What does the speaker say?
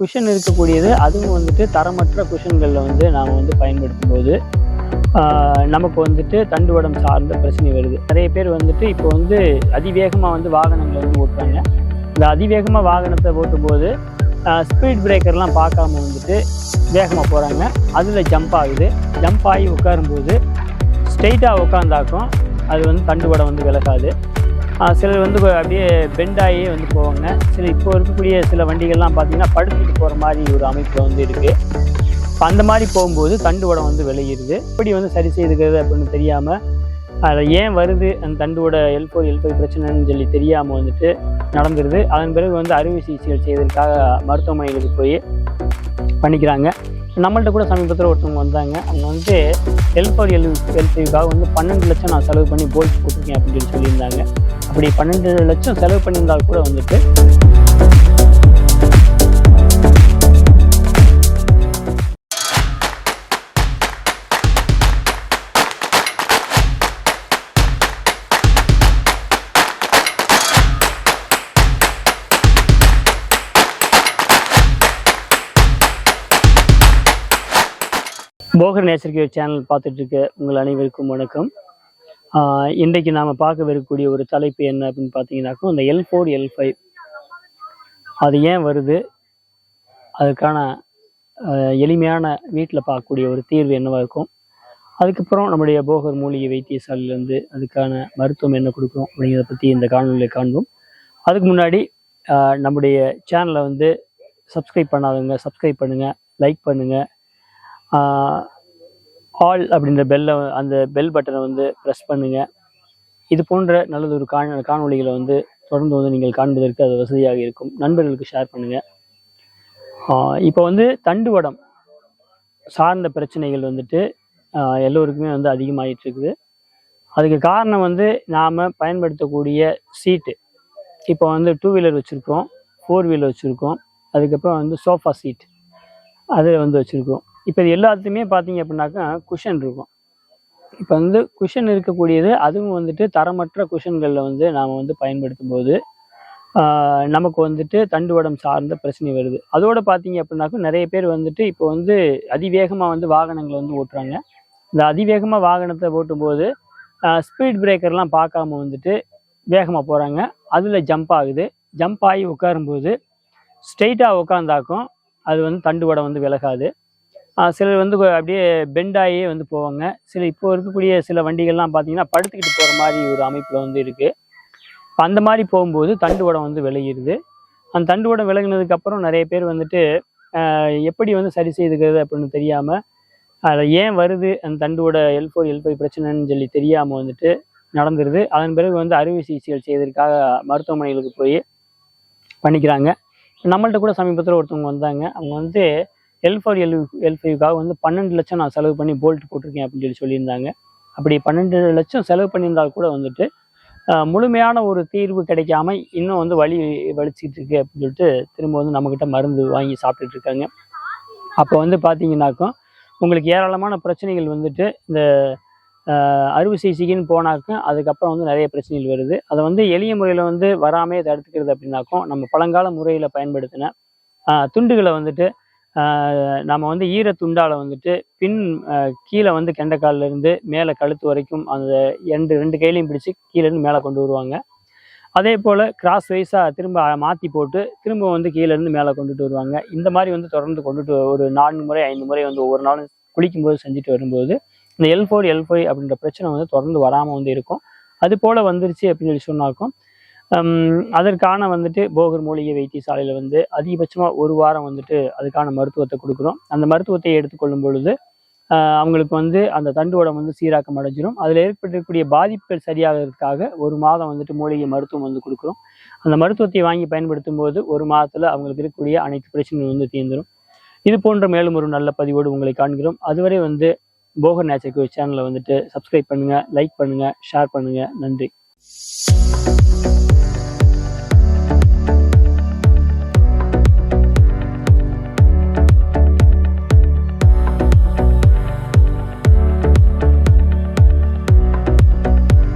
Cushion இருக்கக்கூடியது. அதுவும் வந்துட்டு தரமற்ற குஷன்களில் வந்து நாம் வந்து பயன்படுத்தும் போது நமக்கு வந்துட்டு தண்டுவடம் சார்ந்த பிரச்சனை வருது. நிறைய பேர் வந்துட்டு இப்போ வந்து அதிவேகமாக வந்து வாகனங்களை வந்து ஓட்டுறாங்க. இந்த அதிவேகமாக வாகனத்தை ஓட்டும்போது ஸ்பீட் பிரேக்கர்லாம் பார்க்காம வந்துட்டு வேகமாக போகிறாங்க அதில் ஜம்ப் ஆகுது. ஜம்ப் ஆகி உட்காரும்போது ஸ்ட்ரெயிட்டாக உட்காந்தாக்கும் அது வந்து தண்டுவடம் வந்து விலகாது. சிலர் வந்து அப்படியே பெண்டாகி வந்து போவாங்க. சில இப்போ இருக்கக்கூடிய சில வண்டிகள்லாம் பார்த்திங்கன்னா படுத்துட்டு போகிற மாதிரி ஒரு அமைப்பில் வந்து இருக்குது இப்போ அந்த மாதிரி போகும்போது தண்டு வடம் வந்து விளையிடுது எப்படி வந்து சரி செய்துக்கிறது அப்படின்னு தெரியாமல் அதில் ஏன் வருது? அந்த தண்டுவோட எல்போர் எல்போர் பிரச்சனைன்னு சொல்லி தெரியாமல் வந்துட்டு நடந்துருது. அதன் பிறகு வந்து அறுவை சிகிச்சைகள் செய்வதற்காக மருத்துவமனைகளுக்கு போய் பண்ணிக்கிறாங்க. நம்மள்ட்ட கூட சமீபத்தில் ஒருத்தவங்க வந்தாங்க. அவங்க வந்து எல்போர் எல் எல்பிக்காக வந்து பன்னெண்டு லட்சம் நான் செலவு பண்ணி போல்ட் போட்டிருக்கேன் அப்படின்னு சொல்லி சொல்லியிருந்தாங்க. அப்படி பன்னெண்டு லட்சம் செலவு பண்ணியிருந்தால் கூட வந்துட்டு போகர் நேச்சர் சேனல் பார்த்துட்டு இருக்க உங்கள் அனைவருக்கும் வணக்கம். இன்றைக்கு நாம் பார்க்கவிருக்கக்கூடிய ஒரு தலைப்பு என்ன அப்படின்னு பார்த்தீங்கன்னாக்கும் இந்த எல் ஃபோர் எல் ஃபைவ் அது ஏன் வருது? அதுக்கான எளிமையான வீட்டில் பார்க்கக்கூடிய ஒரு தீர்வு என்னவா இருக்கும்? அதுக்கப்புறம் நம்முடைய போகர் மூலிகை வைத்தியசாலையிலேருந்து அதுக்கான மருத்துவம் என்ன கொடுக்கும் அப்படிங்கிறத பற்றி இந்த காணொலியில் காண்போம். அதுக்கு முன்னாடி நம்முடைய சேனலை வந்து சப்ஸ்கிரைப் பண்ணாதவங்க சப்ஸ்கிரைப் பண்ணுங்கள் லைக் பண்ணுங்கள் ஆல் அப்படின்ற பெல்லை அந்த பெல் பட்டனை வந்து ப்ரெஸ் பண்ணுங்கள் இது போன்ற நல்லது ஒரு காண காணொளிகளை வந்து தொடர்ந்து வந்து நீங்கள் காண்பதற்கு அது வசதியாக இருக்கும். நண்பர்களுக்கு ஷேர் பண்ணுங்கள் இப்போ வந்து தண்டு வடம் சார்ந்த பிரச்சனைகள் வந்துட்டு எல்லோருக்குமே வந்து அதிகமாகிட்டு இருக்குது. அதுக்கு காரணம் வந்து நாம் பயன்படுத்தக்கூடிய சீட்டு இப்போ வந்து டூ வீலர் வச்சுருக்கோம் ஃபோர் வீலர் வச்சுருக்கோம் அதுக்கப்புறம் வந்து சோஃபா சீட் அதில் வந்து வச்சுருக்கோம். இப்போ இது எல்லாத்துலேயுமே பார்த்தீங்க அப்படின்னாக்கா குஷன் இருக்கும். இப்போ வந்து குஷன் இருக்கக்கூடியது அதுவும் வந்துட்டு தரமற்ற குஷன்களில் வந்து நாம் வந்து பயன்படுத்தும் போது நமக்கு வந்துட்டு தண்டுவடம் சார்ந்த பிரச்சனை வருது. அதோட பார்த்தீங்க அப்படின்னாக்கா நிறைய பேர் வந்துட்டு இப்போ வந்து அதிவேகமாக வந்து வாகனங்களை வந்து ஓட்டுறாங்க. இந்த அதிவேகமாக வாகனத்தை ஓட்டும்போது ஸ்பீட் பிரேக்கர்லாம் பார்க்காம வந்துட்டு வேகமாக போகிறாங்க அதில் ஜம்ப் ஆகுது. ஜம்ப் ஆகி உட்காரும்போது ஸ்ட்ரெயிட்டாக உட்காந்தாக்கும் அது வந்து தண்டுவடம் வந்து விலகாது. சிலர் வந்து அப்படியே பெண்டாயே வந்து போவாங்க. சில இப்போ இருக்கக்கூடிய சில வண்டிகள்லாம் பார்த்தீங்கன்னா படுத்துக்கிட்டு போகிற மாதிரி ஒரு அமைப்பில் வந்து இருக்குது அந்த மாதிரி போகும்போது தண்டுவடம் வந்து விலகிடுது அந்த தண்டுவடம் விலகினதுக்கு விலகினதுக்கப்புறம் நிறைய பேர் வந்துட்டு எப்படி வந்து சரி செய்துக்கிறது அப்படின்னு தெரியாமல் அதில் ஏன் வருது அந்த தண்டுவோட எல் ஃபோர் எல் ஃபைவ் பிரச்சனைன்னு சொல்லி தெரியாமல் வந்துட்டு நடந்துருது. அதன் பிறகு வந்து அறுவை சிகிச்சைகள் செய்வதற்காக மருத்துவமனைகளுக்கு போய் பண்ணிக்கிறாங்க. நம்மள்கிட்ட கூட சமீபத்தில் ஒருத்தவங்க வந்தாங்க. அவங்க வந்து எல் ஃபோர் எல் எல் ஃபைவ்க்காக வந்து பன்னெண்டு லட்சம் நான் செலவு பண்ணி போல்ட் போட்டிருக்கேன் அப்படின்னு சொல்லி சொல்லியிருந்தாங்க. அப்படி பன்னெண்டு லட்சம் செலவு பண்ணியிருந்தால் கூட வந்துட்டு முழுமையான ஒரு தீர்வு கிடைக்காம இன்னும் வந்து வலி வலிச்சிக்கிட்டு இருக்கு அப்படின்னு சொல்லிட்டு திரும்ப வந்து நம்மக்கிட்ட மருந்து வாங்கி சாப்பிட்டுட்டு இருக்காங்க. அப்போ வந்து பார்த்தீங்கன்னாக்கும் உங்களுக்கு ஏராளமான பிரச்சனைகள் வந்துட்டு இந்த அறுவை சிகிச்சைக்குன்னு போனாக்கும் அதுக்கப்புறம் வந்து நிறைய பிரச்சனைகள் வருது. அதை வந்து எளிய முறையில் வந்து வராமே தடுத்துக்கிறது அப்படின்னாக்கும் நம்ம பழங்கால முறையில் பயன்படுத்தின துண்டுகளை வந்துட்டு நம்ம வந்து ஈர துண்டால வந்துட்டு பின் கீழே வந்து கெண்டைக்கால்ல இருந்து மேலே கழுத்து வரைக்கும் அந்த ரெண்டு ரெண்டு கையிலையும் பிடிச்சி கீழேருந்து மேலே கொண்டு வருவாங்க. அதே போல் கிராஸ் வைஸாக திரும்ப மாற்றி போட்டு திரும்ப வந்து கீழே இருந்து மேலே கொண்டுட்டு வருவாங்க. இந்த மாதிரி வந்து தொடர்ந்து கொண்டுட்டு ஒரு நான்கு முறை ஐந்து முறை வந்து ஒவ்வொரு நாளும் குளிக்கும்போது செஞ்சுட்டு வரும்போது இந்த எல் ஃபோர் எல் ஃபைவ் அப்படின்ற பிரச்சனை வந்து தொடர்ந்து வராமல் வந்து இருக்கும். அது போல் வந்துருச்சு அப்படின்னு சொல்லி சொன்னாக்கும் அதற்கான வந்துட்டு போகர் மூலிகை வைத்தியசாலையில் வந்து அதிகபட்சமாக ஒரு வாரம் வந்துட்டு அதுக்கான மருத்துவத்தை கொடுக்குறோம். அந்த மருத்துவத்தை எடுத்துக்கொள்ளும் பொழுது அவங்களுக்கு வந்து அந்த தண்டுவடம் வந்து சீராக்கம் அடைஞ்சிடும் அதில் ஏற்பட்டிருக்கக்கூடிய பாதிப்புகள் சரியாகிறதுக்காக ஒரு மாதம் வந்துட்டு மூலிகை மருத்துவம் வந்து கொடுக்குறோம். அந்த மருத்துவத்தை வாங்கி பயன்படுத்தும் போது ஒரு மாதத்தில் அவங்களுக்கு இருக்கக்கூடிய அனைத்து பிரச்சனைகளும் வந்து தீர்ந்துடும் இது போன்ற மேலும் ஒரு நல்ல பதிவோடு உங்களை காண்கிறோம். அதுவரை வந்து போகர் நேச்சர் சேனலை வந்துட்டு சப்ஸ்கிரைப் பண்ணுங்கள் லைக் பண்ணுங்கள் ஷேர் பண்ணுங்கள் நன்றி.